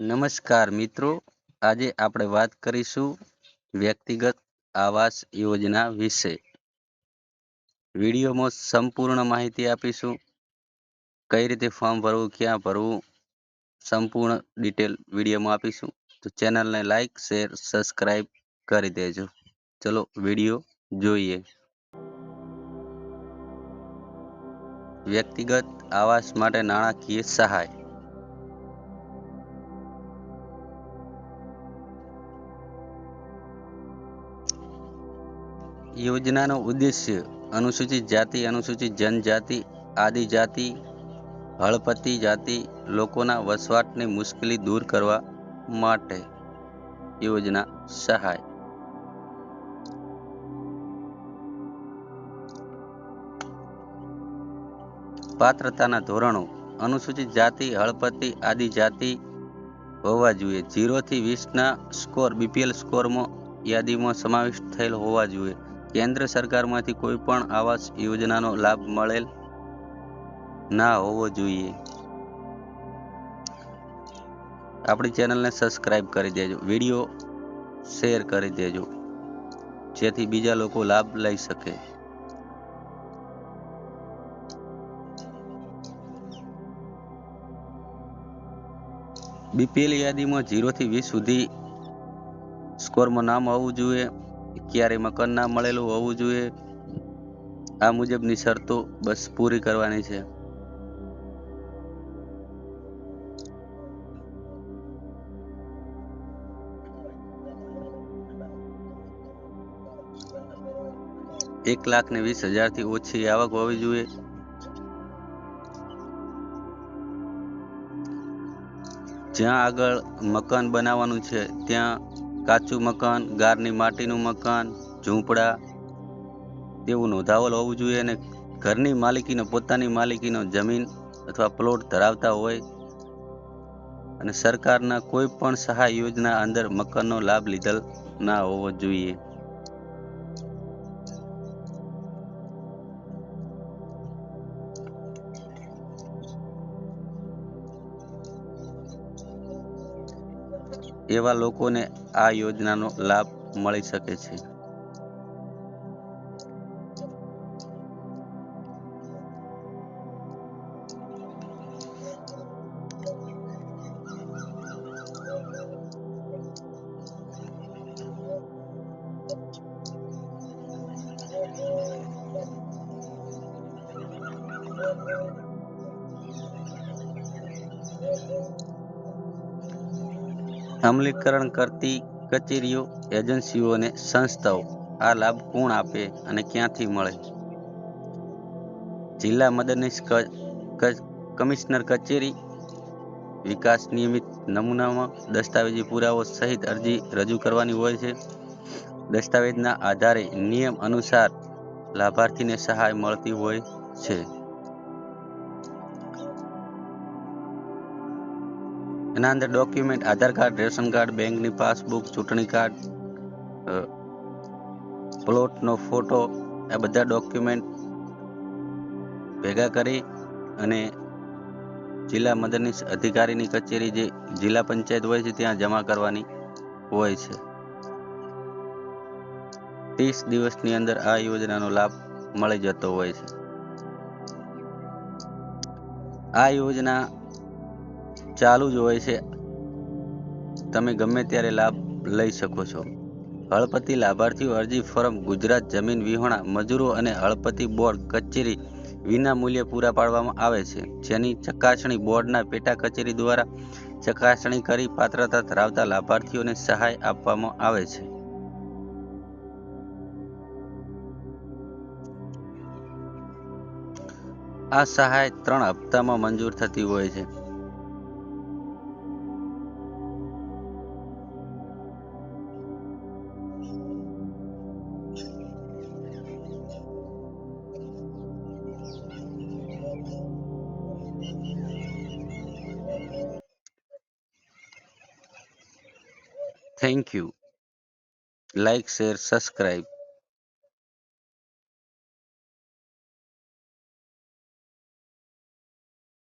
નમસ્કાર મિત્રો. આજે આપણે વાત કરીશું વ્યક્તિગત આવાસ યોજના વિશે. વિડીયોમાં સંપૂર્ણ માહિતી આપીશું. કઈ રીતે ફોર્મ ભરવું, ક્યાં ભરવું, સંપૂર્ણ ડિટેલ વિડીયોમાં આપીશું. તો ચેનલને લાઈક, શેર સબસ્ક્રાઈબ કરી દેજો. ચલો, વીડિયો જોઈએ. વ્યક્તિગત આવાસ માટે નાણાકીય સહાય. યોજનાનો ઉદ્દેશ્ય અનુસૂચિત જાતિ, અનુસૂચિત જનજાતિ, આદિજાતિ, હળપતિ જાતિ લોકોના વસવાટની મુશ્કેલી દૂર કરવા માટે યોજના સહાય. પાત્રતાના ધોરણો અનુસૂચિત જાતિ, હળપતિ, આદિજાતિ હોવા જોઈએ. ઝીરોથી વીસના સ્કોર, બીપીએલ સ્કોરમાં યાદીમાં સમાવિષ્ટ થયેલ હોવા જોઈએ. કેન્દ્ર સરકારમાંથી કોઈ પણ આવાસ યોજનાનો લાભ મળેલ ના હોવો જોઈએ. આપણી ચેનલને સબસ્ક્રાઈબ કરી દેજો, વીડિયો શેર કરી દેજો, જેથી બીજા લોકો લાભ લઈ શકે. બીપીએલ યાદીમાં જીરોથી વીસ સુધી સ્કોરમાં નામ હોવું જોઈએ. ક્યારે મકાન ના મળેલું હોવું જોઈએ. આ મુજબની શરતો બસ પૂરી કરવાની છે. એક લાખ ને વીસ હજારથી ઓછી આવક હોવી જોઈએ. જ્યાં આગળ મકાન બનાવવાનું છે, ત્યાં કાચું મકાન, ગારની માટીનું મકાન, ઝૂંપડા તેવું નોંધાવેલ હોવું જોઈએ અને ઘરની માલિકીનો, પોતાની માલિકીનો જમીન અથવા પ્લોટ ધરાવતા હોય અને સરકારના કોઈ પણ સહાય યોજના અંદર મકાનનો લાભ લીધેલ ના હોવો જોઈએ. એવા લોકોને આ યોજનાનો લાભ મળી શકે છે. અમલીકરણ કરતી કચેરીઓ, એજન્સીઓ અને સંસ્થાઓ આ લાભ કોણ આપે અને ક્યાંથી મળે? જિલ્લા મદદનીશ કમિશનર કચેરી, વિકાસ નિયમિત નમૂનામાં દસ્તાવેજી પુરાવો સહિત અરજી રજૂ કરવાની હોય છે. દસ્તાવેજના આધારે નિયમ અનુસાર લાભાર્થીને સહાય મળતી હોય છે. એના અંદર document Aadhaar card, ration card, બેંકની પાસબુક, ચૂંટણી કાર્ડ પ્લોટનો ફોટો આ બધા ડોક્યુમેન્ટ ભેગા કરી અને જિલ્લા મદદનીશ અધિકારીની કચેરી જે જિલ્લા પંચાયત હોય છે, ત્યાં જમા કરવાની હોય છે. ત્રીસ દિવસની અંદર આ યોજનાનો લાભ મળી જતો હોય છે. આ યોજના ચાલુ જ હોય છે. તમે ગમે ત્યારે લાભ લઈ શકો છો. હળપતિ લાભાર્થીઓ અરજી ફોર્મ ગુજરાત જમીન વિહોણા મજૂરો અને હળપતિ બોર્ડ કચેરી વિના મૂલ્યે પૂરા પાડવામાં આવે છે. જેની ચકાસણી બોર્ડના પેટા કચેરી દ્વારા ચકાસણી કરી પાત્રતા ધરાવતા લાભાર્થીઓને સહાય આપવામાં આવે છે. આ સહાય ત્રણ હપ્તામાં મંજૂર થતી હોય છે. Thank you like share subscribe